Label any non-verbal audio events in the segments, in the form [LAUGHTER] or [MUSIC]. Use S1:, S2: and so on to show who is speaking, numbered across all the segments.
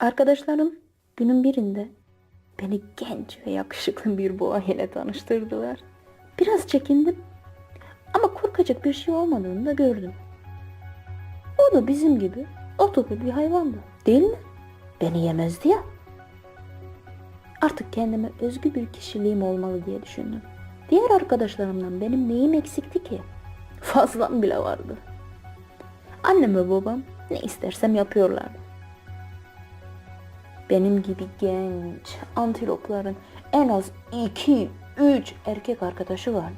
S1: Arkadaşlarım günün birinde beni genç ve yakışıklı bir boğa ile tanıştırdılar. Biraz çekindim ama korkacak bir şey olmadığını da gördüm. O da bizim gibi otobül bir hayvandı değil mi? Beni yemezdi ya. Artık kendime özgü bir kişiliğim olmalı diye düşündüm. Diğer arkadaşlarımdan benim neyim eksikti ki? Fazlam bile vardı. Annem ve babam ne istersem yapıyorlardı. Benim gibi genç antilopların en az 2-3 erkek arkadaşı vardı.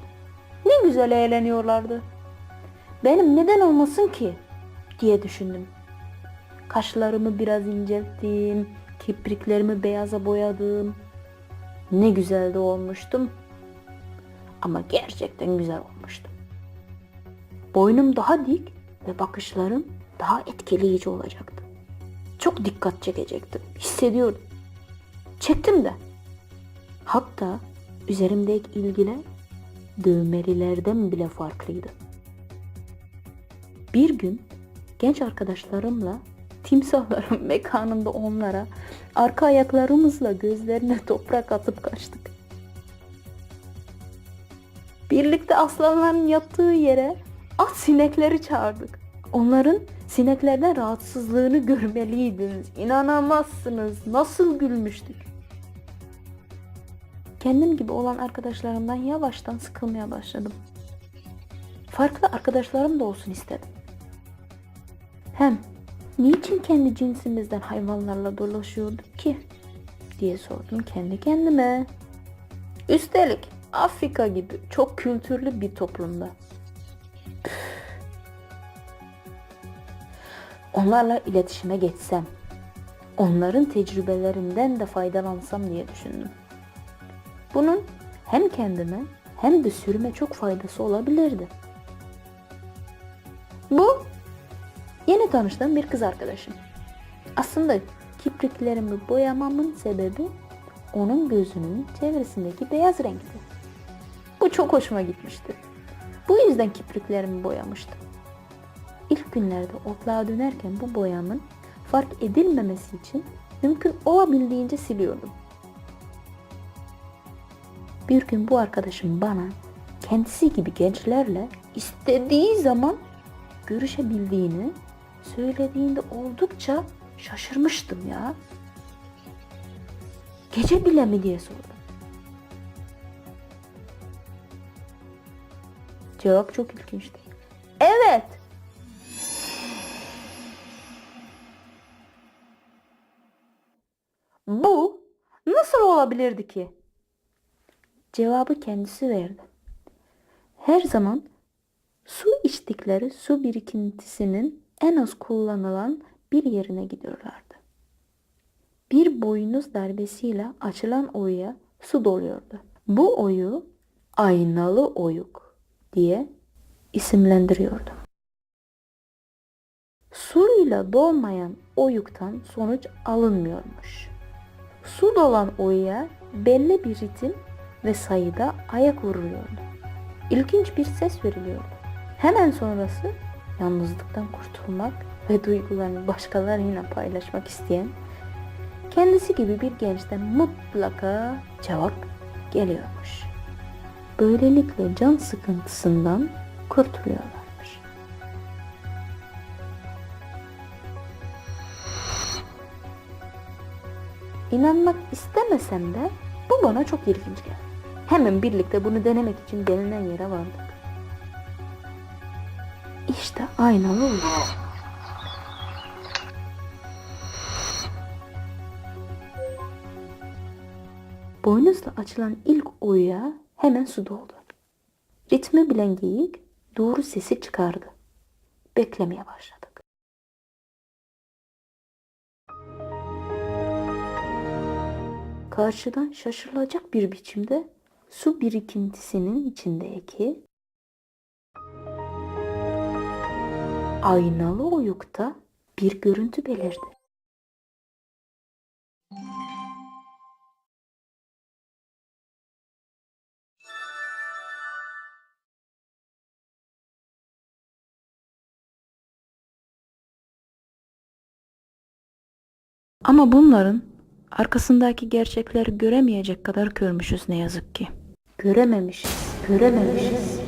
S1: Ne güzel eğleniyorlardı. Benim neden olmasın ki diye düşündüm. Kaşlarımı biraz incelttim, kipriklerimi beyaza boyadım. Ne güzel de olmuştum. Ama gerçekten güzel olmuştum. Boynum daha dik ve bakışlarım daha etkileyici olacaktı. Çok dikkat çekecektim. Hissediyordum. Çektim de. Hatta üzerimdeki ilgiler dövmelilerden bile farklıydı. Bir gün genç arkadaşlarımla timsahların [LAUGHS] mekanında onlara arka ayaklarımızla gözlerine toprak atıp kaçtık. Birlikte aslanların yattığı yere at sinekleri çağırdık. Onların sineklerden rahatsızlığını görmeliydiniz. İnanamazsınız. Nasıl gülmüştük. Kendim gibi olan arkadaşlarımdan yavaştan sıkılmaya başladım. Farklı arkadaşlarım da olsun istedim. Hem niçin kendi cinsimizden hayvanlarla dolaşıyorduk ki? diye sordum kendi kendime. Üstelik Afrika gibi çok kültürlü bir toplumda. Onlarla iletişime geçsem, onların tecrübelerinden de faydalansam diye düşündüm. Bunun hem kendime hem de sürüme çok faydası olabilirdi. Bu yeni tanıştığım bir kız arkadaşım. Aslında kipriklerimi boyamamın sebebi onun gözünün çevresindeki beyaz renkti. Bu çok hoşuma gitmişti. Bu yüzden kipriklerimi boyamıştım. Günlerde otluğa dönerken bu boyamın fark edilmemesi için mümkün olabildiğince siliyordum. Bir gün bu arkadaşım bana kendisi gibi gençlerle istediği zaman görüşebildiğini söylediğinde oldukça şaşırmıştım ya. Gece bile mi diye sordum. Cevap çok ilginçti. Bu nasıl olabilirdi ki? Cevabı kendisi verdi. Her zaman su içtikleri su birikintisinin en az kullanılan bir yerine gidiyorlardı. Bir boynuz darbesiyle açılan oyuya su doluyordu. Bu oyu aynalı oyuk diye isimlendiriyordu. Suyla dolmayan oyuktan sonuç alınmıyormuş. Su dolan oyuya belli bir ritim ve sayıda ayak vuruluyordu. İlginç bir ses veriliyordu. Hemen sonrası yalnızlıktan kurtulmak ve duygularını başkalarıyla paylaşmak isteyen kendisi gibi bir gençten mutlaka cevap geliyormuş. Böylelikle can sıkıntısından kurtuluyorlarmış. İnanmak istemesem de bu bana çok ilginç geldi. Hemen birlikte bunu denemek için denilen yere vardık. İşte aynalı uyku. Boynuzla açılan ilk oyuya hemen su doldu. Ritmi bilen geyik doğru sesi çıkardı. Beklemeye başladık. Karşıdan şaşırılacak bir biçimde su birikintisinin içindeki aynalı oyukta bir görüntü belirdi. Ama bunların arkasındaki gerçekleri göremeyecek kadar körmüşüz ne yazık ki. Görememişiz, görememişiz.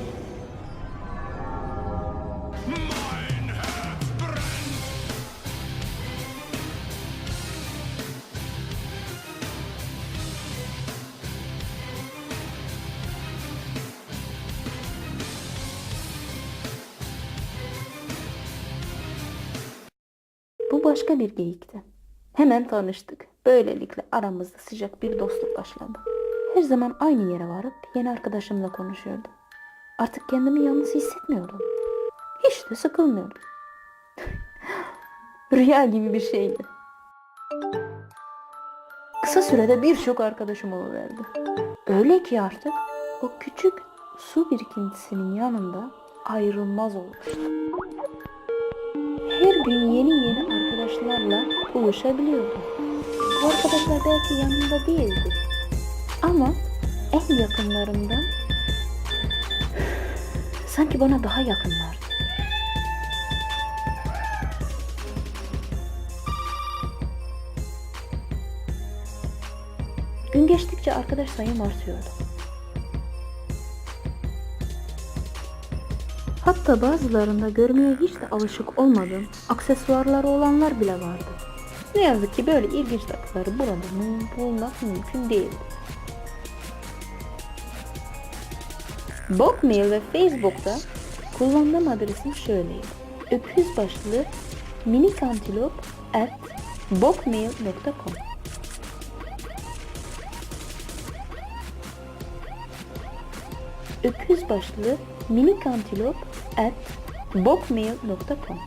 S1: Bu başka bir geyikti. Hemen tanıştık. Böylelikle aramızda sıcak bir dostluk başladı. Her zaman aynı yere varıp yeni arkadaşımla konuşuyordum. Artık kendimi yalnız hissetmiyordum. Hiç de sıkılmıyordum. [LAUGHS] Rüya gibi bir şeydi. Kısa sürede birçok arkadaşım oluverdi. Öyle ki artık o küçük su birikintisinin yanında ayrılmaz olmuştum. Her gün yeni yeni arkadaşlarla buluşabiliyordum. Arkadaşlar belki yanımda değildi. Ama en yakınlarımdan sanki bana daha yakınlardı. Gün geçtikçe arkadaş sayım artıyordu. Hatta bazılarında görmeye hiç de alışık olmadığım aksesuarları olanlar bile vardı. Ne yazık ki böyle ilginç takıları burada bulmak mümkün değildi. Bokmail ve Facebook'ta kullandığım adresim şöyleydi. Öküz başlı mini kantilop at bokmail.com öküz başlı mini kantilop at bokmail.com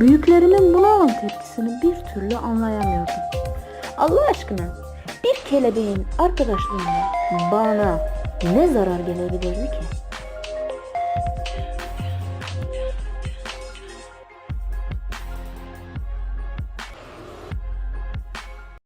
S1: Büyüklerimin buna olan tepkisini bir türlü anlayamıyordum. Allah aşkına bir kelebeğin arkadaşlığına bana ne zarar gelebilirdi ki?